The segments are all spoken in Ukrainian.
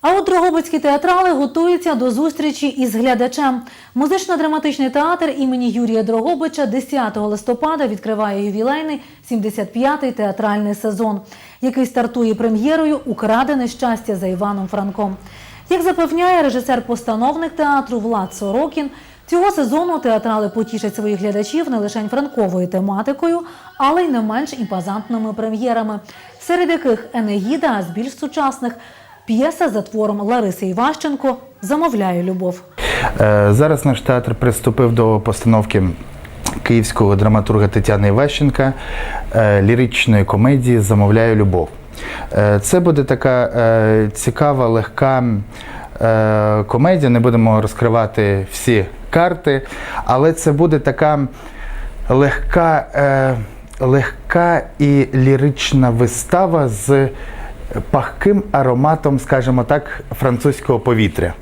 А от Дрогобицькі театрали готуються до зустрічі із глядачем. Музично-драматичний театр імені Юрія Дрогобича 10 листопада відкриває ювілейний 75-й театральний сезон, який стартує прем'єрою Украдене щастя за Іваном Франком. Як запевняє режисер-постановник театру Влад Сорокін, цього сезону театрали потішать своїх глядачів не лише франковою тематикою, але й не менш імпозантними прем'єрами, серед яких Енеїда, а з більш сучасних п'єса за твором Лариси Іващенко Замовляю любов. Е, Зараз наш театр приступив до постановки київського драматурга Тетяни Іващенка е, ліричної комедії Замовляю любов. Е, Це буде така цікава, легка комедія. Не будемо розкривати всі карти, але це буде така легка, легка і лірична вистава з пахким ароматом, скажімо так, французького повітря.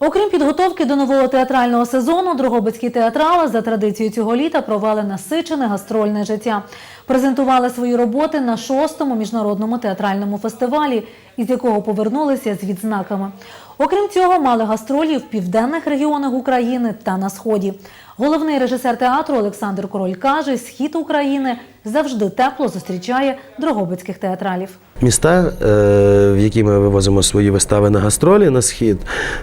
Окрім підготовки до нового театрального сезону, Дрогобицькі театрали за традицією цього літа провели насичене гастрольне життя. Презентували свої роботи на шостому міжнародному театральному фестивалі, із якого повернулися з відзнаками. Окрім цього, мали гастролі в південних регіонах України та на сході. Головний режисер театру Олександр Король каже, схід України завжди тепло зустрічає дрогобицьких театралів. Міста, е, в які ми вивозимо свої вистави на гастролі на схід,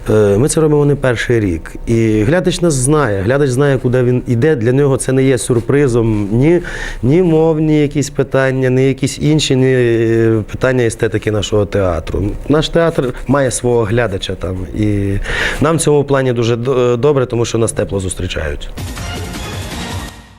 е, ми це робимо не перший рік. І глядач нас знає. Глядач знає, куди він іде. Для нього це не є сюрпризом ні, ні мовні якісь питання, ні якісь інші ні е, питання естетики нашого театру. Наш театр має свого глядача там. І нам в цьому плані дуже добре, тому що нас тепло зустрічають.